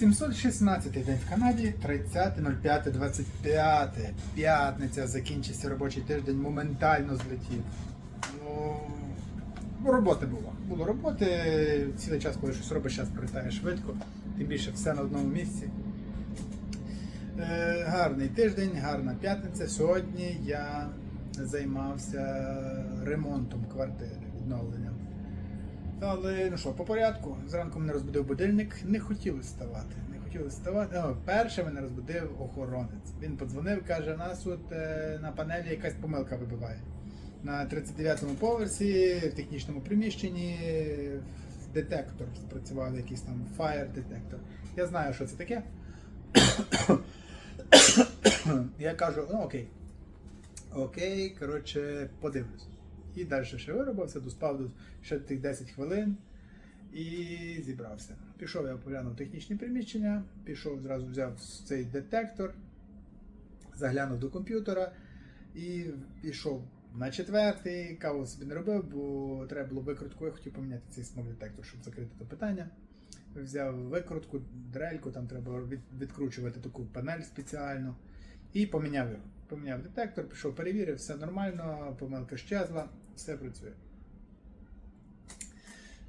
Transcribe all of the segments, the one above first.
716 день в Канаді, 30.05.25. П'ятниця, закінчився робочий тиждень, моментально злетів. Ну, роботи було. Було роботи, цілий час, коли щось робиш, час пролітає швидко, тим більше все на одному місці. Е, гарний тиждень, гарна п'ятниця. Сьогодні я займався ремонтом квартири, відновленням. Але ну що, по порядку. Зранку мене розбудив будильник, не хотіли вставати. Не хотіли вставати. О, перше мене розбудив охоронець. Він подзвонив, каже, нас тут е, на панелі якась помилка вибиває. На 39-му поверсі, в технічному приміщенні, детектор спрацював, якийсь там fire детектор. Я знаю, що це таке. Я кажу, ну окей. Окей, коротше, подивлюсь. І далі ще виробився, доспав до ще тих 10 хвилин і зібрався. Пішов я поглянув технічні приміщення, пішов, зразу взяв цей детектор, заглянув до комп'ютера і пішов на четвертий, каву собі не робив, бо треба було викрутку. Я хотів поміняти цей смок-детектор, щоб закрити це питання. Взяв викрутку, дрельку, там треба відкручувати таку панель спеціальну. І поміняв його. Поміняв детектор, пішов, перевірив, все нормально, помилка щезла, все працює.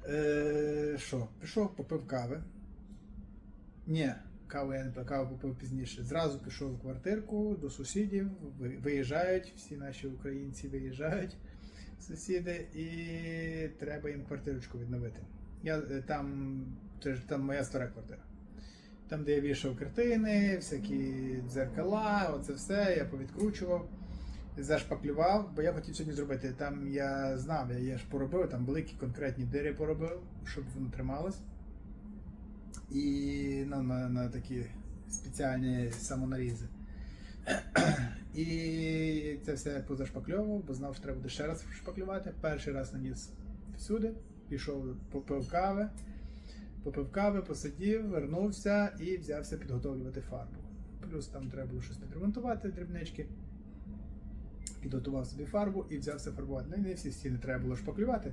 Е, Що, пішов, попив кави. Ні, каву я не пив, каву попив пізніше. Зразу пішов в квартирку до сусідів, виїжджають, всі наші українці виїжджають, сусіди, і треба їм квартирочку відновити. Я е, там, це ж там моя стара квартира. Там, де я вішав картини, всякі дзеркала, оце все, я повідкручував, зашпаклював, бо я хотів сьогодні зробити. Там я знав, я, я ж поробив, там великі конкретні дири поробив, щоб воно трималось. І ну, на, на такі спеціальні самонарізи. І це все позашпакльовував, бо знав, що треба буде ще раз шпаклювати. Перший раз наніс всюди, пішов, попив кави. Попив кави, посидів, вернувся і взявся підготовлювати фарбу. Плюс там треба було щось підремонтувати, дрібнички. Підготував собі фарбу і взявся фарбувати. Ну, не всі стіни треба було шпаклювати,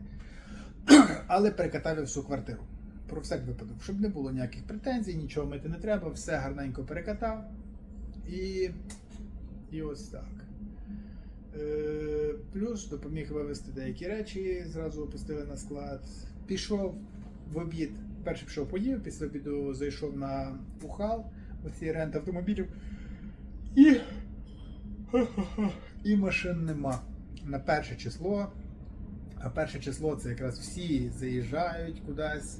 але перекатав всю квартиру. Про всяк випадок, щоб не було ніяких претензій, нічого мити не треба, все гарненько перекатав. І, і ось так. Е, плюс допоміг вивезти деякі речі, зразу опустили на склад. Пішов в обід. Перший пішов поїв, після обіду зайшов на Ухал, оці рент автомобілів. І. І машин нема. На перше число. А перше число це якраз всі заїжджають кудись,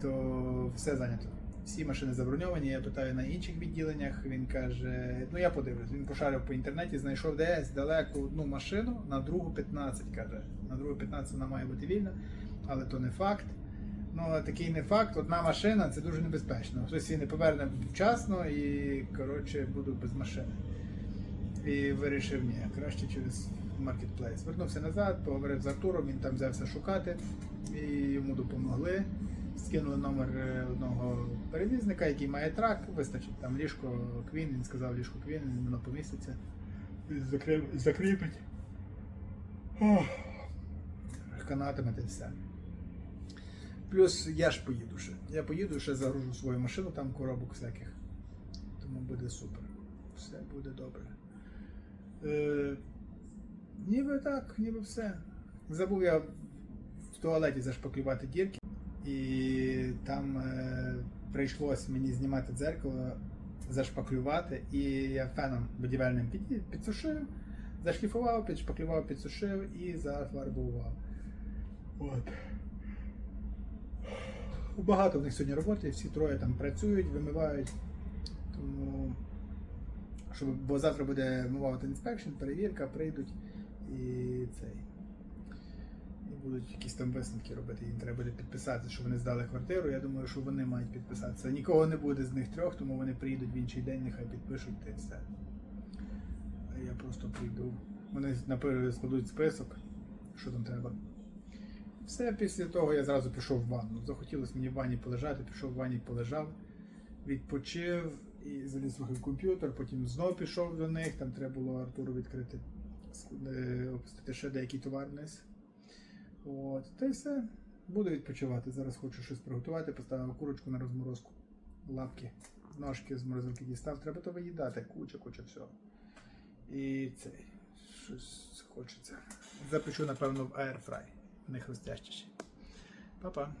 то все зайнято. Всі машини заброньовані. Я питаю на інших відділеннях. Він каже: ну я подивлюсь. Він пошарив по інтернеті, знайшов десь далеко одну машину, на другу 15, каже. На другу 15 вона має бути вільна, але то не факт. Ну, такий не факт. Одна машина це дуже небезпечно. Хтось її не поверне вчасно і, коротше, буду без машини. І вирішив, ні, краще через маркетплейс. Вернувся назад, поговорив з Артуром, він там взявся шукати, і йому допомогли. Скинули номер е, одного перевізника, який має трак, вистачить там ліжко Квін, він сказав ліжко Квін, воно поміститься. Закріпить. Канатами та все. Плюс я ж поїду ще. Я поїду ще загружу свою машину, там коробок всяких. Тому буде супер. Все буде добре. Е, ніби так, ніби все. Забув я в туалеті зашпаклювати дірки, і там е, прийшлось мені знімати дзеркало, зашпаклювати, і я феном будівельним під, підсушив, зашліфував, підшпаклював, підсушив і зафарбував. От. Багато в них сьогодні роботи, всі троє там працюють, вимивають. Тому, щоб, бо завтра буде мовити інспекшн, перевірка, прийдуть і цей. І будуть якісь там висновки робити. Їм треба буде підписати, що вони здали квартиру. Я думаю, що вони мають підписатися. Нікого не буде з них трьох, тому вони приїдуть в інший день, нехай підпишуть та й все. А я просто прийду. Вони наперед складуть список, що там треба. Все, після того я зразу пішов в ванну. Захотілося мені в ванні полежати, пішов в ванні, полежав, відпочив і заліз трохи в комп'ютер, потім знову пішов до них, там треба було Артуру відкрити, е, опустити ще деякий товар вниз. От, та й все. Буду відпочивати. Зараз хочу щось приготувати, поставив курочку на розморозку. лапки, ножки з морозилки дістав, треба то виїдати, куча, куча всього. І цей, щось хочеться. Запечу, напевно, в аерфрай. Не хрустяще ще. Па-па.